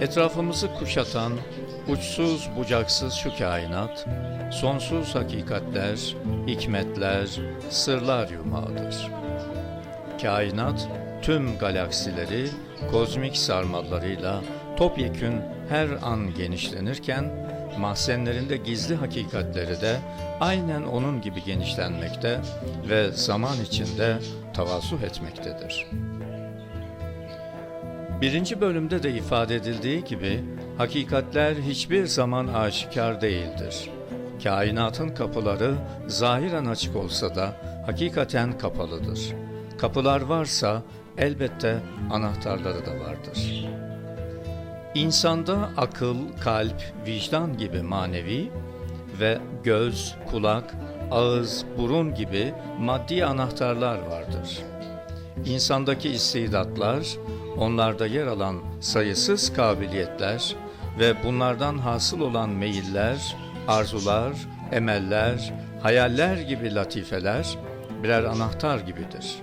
Etrafımızı kuşatan uçsuz bucaksız şu kainat, sonsuz hakikatler, hikmetler, sırlar yumağıdır. Kainat tüm galaksileri kozmik sarmallarıyla topyekün her an genişlenirken mahzenlerinde gizli hakikatleri de aynen onun gibi genişlenmekte ve zaman içinde tavasuh etmektedir. Birinci bölümde de ifade edildiği gibi hakikatler hiçbir zaman aşikar değildir. Kainatın kapıları zahiren açık olsa da hakikaten kapalıdır. Kapılar varsa elbette anahtarları da vardır. İnsanda akıl, kalp, vicdan gibi manevi ve göz, kulak, ağız, burun gibi maddi anahtarlar vardır. İnsandaki istidatlar, onlarda yer alan sayısız kabiliyetler ve bunlardan hasıl olan meyiller, arzular, emeller, hayaller gibi latifeler birer anahtar gibidir.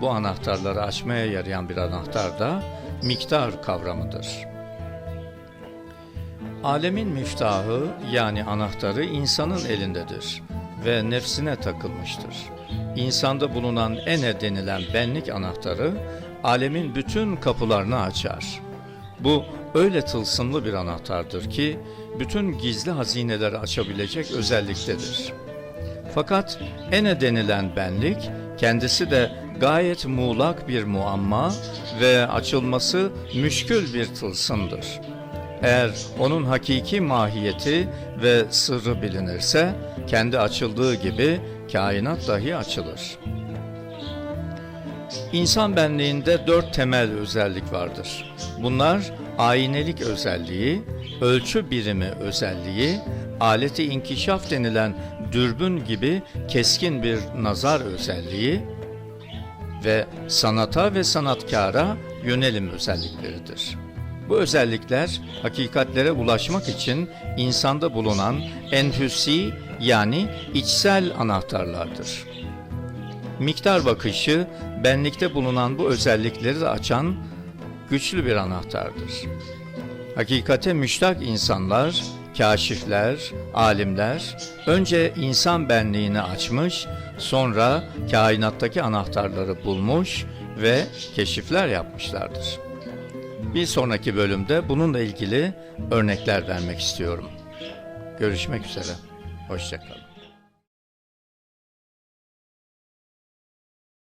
Bu anahtarları açmaya yarayan bir anahtar da miktar kavramıdır. Alemin müftahı yani anahtarı insanın elindedir ve nefsine takılmıştır. İnsanda bulunan ene denilen benlik anahtarı alemin bütün kapılarını açar. Bu öyle tılsımlı bir anahtardır ki bütün gizli hazineleri açabilecek özelliktedir. Fakat ene denilen benlik kendisi de gayet muğlak bir muamma ve açılması müşkül bir tılsımdır. Eğer onun hakiki mahiyeti ve sırrı bilinirse kendi açıldığı gibi kainat dahi açılır. İnsan benliğinde dört temel özellik vardır. Bunlar aynelik özelliği, ölçü birimi özelliği, aleti inkişaf denilen dürbün gibi keskin bir nazar özelliği ve sanata ve sanatkara yönelim özellikleridir. Bu özellikler hakikatlere ulaşmak için insanda bulunan enfüsi yani içsel anahtarlardır. Miktar bakışı benlikte bulunan bu özellikleri de açan güçlü bir anahtardır. Hakikate müştak insanlar, kaşifler, alimler önce insan benliğini açmış, sonra kainattaki anahtarları bulmuş ve keşifler yapmışlardır. Bir sonraki bölümde bununla ilgili örnekler vermek istiyorum. Görüşmek üzere. Hoşçakalın.